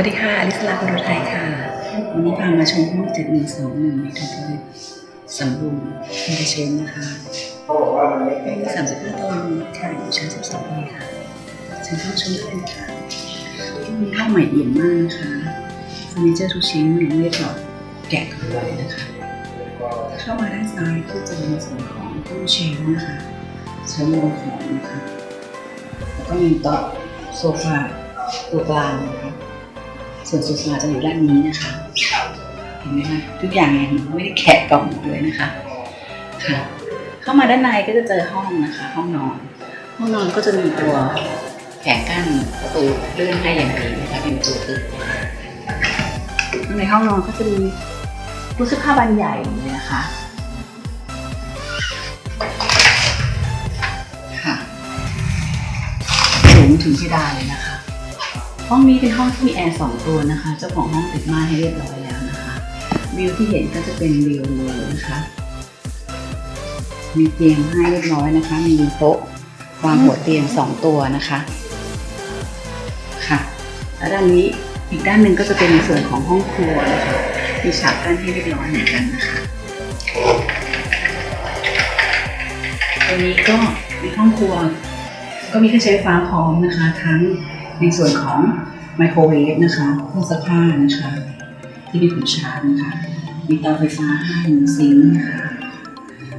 วัสดีค่ะอลิสลาคนไทยค่ะ วันนี้พามาชมห้องเจ็ดหนึ่งสองหนึ่งในทางทสำรุงอินเตอร์เชนนะคะห้องสามสิบห้าตารางเมตรค่ะอยู่ชั้นสิบสองเลยค่ะเชิญเข้าชมได้เลยค่ะห้องนี้ห้องใหม่เอี่ยมมากนะคะเฟอร์นิเจอร์ทุกชิ้นยังไม่ได้ถอดแกะกันเลยนะคะถ้าเข้ามาด้านซ้ายก็จะมีส่วนของตู้เชลฟ์นะคะชั้นวางของนะคะแล้วก็มีโต๊ะโซฟาตัวกลางนะคะ ส่วนโซฟาจะอยู่ด้านนี้นะคะ เห็นไหมคะทุกอย่างยังไม่ได้แขะกล่องดเลยนะคะ ค่ะ เข้ามาด้านในก็จะเจอห้องนะคะ ห้องนอน ห้องนอนก็จะมีตัวแผงกั้นประตูเลื่อนให้อย่างดีนะคะเป็นตัวตึกข้างในห้องนอนก็จะมีตู้เสื้อผ้าบานใหญ่เลยนะคะค่ะสูงถึงเพดานเลยนะคะ ห้องนี้เป็นห้องที่มีแอร์สองตัวนะคะ เจ้าของห้องติดม่านให้เรียบร้อยแล้วนะคะ วิวที่เห็นก็จะเป็นวิวเลยนะคะ มีเตียงให้เรียบร้อยนะคะ มีโต๊ะวางหัวเตียงสองตัวนะคะ ค่ะ แล้วด้านนี้อีกด้านหนึ่งก็จะเป็นในส่วนของห้องครัวนะคะ มีฉากกั้นให้เรียบร้อยเหมือนกันนะคะตัวนี้ก็ในห้องครัว ก็มีเครื่องใช้ไฟฟ้าพร้อมนะคะ ทั้ง ในส่วนของไมโครเวฟนะคะเครื่องซักผ้านะคะ ที่มีผลชาร์จนะคะ มีเตาไฟฟ้าให้มีซิงค์นะคะ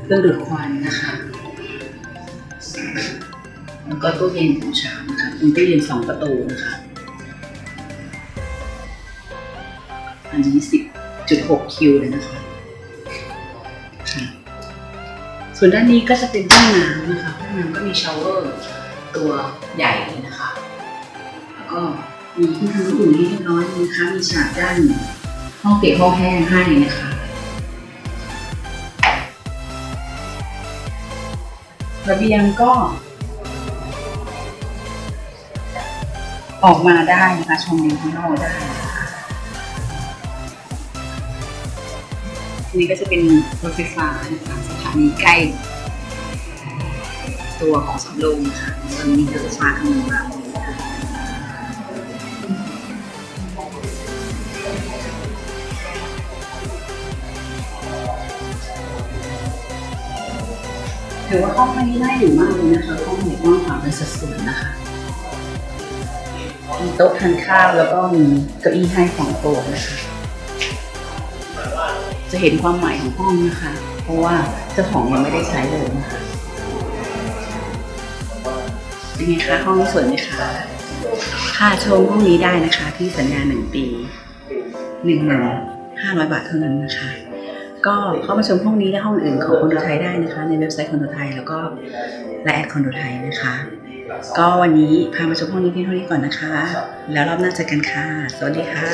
เครื่องดูดควันนะคะแล้วก็ตู้เย็นผลชาร์จนะคะเป็นตู้เย็นสองประตูนะคะ อันนี้สิบจุดหกคิวเลยนะคะค่ะส่วนด้านนี้ก็จะเป็นห้องน้ำนะคะห้องน้ำก็มีชาวเวอร์ตัวใหญ่นะคะ ก็มีที่ทำนุ่งห่มน้อยนะคะมีฉากด้านห้องเปียกห้องแห้งให้นะคะระเบียงก็ ออกมาได้นะคะชมวิวข้างนอกได้นะคะนี่ก็จะเป็นรถไฟฟ้านะคะสถานีใกล้ ตัวของสำโรงค่ะมันมีรถไฟฟ้าข้างบน ถือว่าห้องนี้น่าอยู่มากเลยนะคะห้องใหญ่กว้างขวางเป็นสัดส่วนนะคะมีโต๊ะทานข้าวแล้วก็มีเก้าอี้ให้สองตัวนะคะจะเห็นความใหม่ของห้องนะคะ เพราะว่าเจ้าของยังไม่ได้ใช้เลยนะคะเป็นไงคะห้องสวยไหมคะค่าชมห้องนี้ได้นะคะ ที่สัญญาหนึ่งปีหนึ่งหมื่นห้าร้อยบาทเท่านั้นนะคะ ก็เข้ามาชมห้องนี้และห้องอื่นของคอนโดไทยได้นะคะ ในเว็บไซต์คอนโดไทยแล้วก็และแอดคอนโดไทยนะคะ ก็วันนี้พามาชมห้องนี้เพียงเท่านี้ก่อนนะคะ แล้วรอบหน้าเจอกันค่ะ สวัสดีค่ะ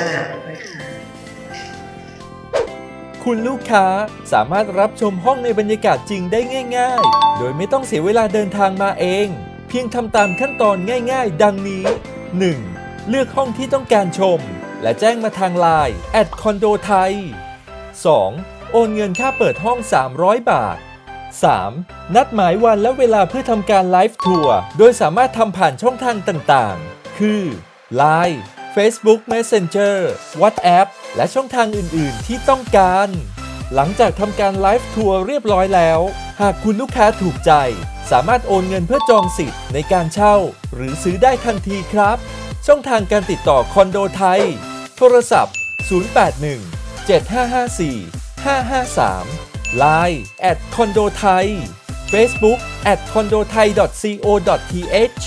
คุณลูกค้าสามารถรับชมห้องในบรรยากาศจริงได้ง่าย ๆ โดยไม่ต้องเสียเวลาเดินทางมาเอง เพียงทำตามขั้นตอนง่าย ๆ ดังนี้ 1. เลือกห้องที่ต้องการชม และแจ้งมาทางไลน์แอดคอนโดไทย 2. โอนเงินค่าเปิดห้อง 300 บาท 3. นัดหมายวันและเวลาเพื่อทำการไลฟ์ทัวร์ โดยสามารถทำผ่านช่องทางต่างๆ คือ Line Facebook Messenger WhatsApp และช่องทางอื่นๆ ที่ต้องการ หลังจากทำการไลฟ์ทัวร์เรียบร้อยแล้ว หากคุณลูกค้าถูกใจ สามารถโอนเงินเพื่อจองสิทธิ์ในการเช่า หรือซื้อได้ทันทีครับ ช่องทางการติดต่อคอนโดไทย โทรศัพท์ 081 7554 553 Line at คอนโดไทย Facebook at condothai.co.th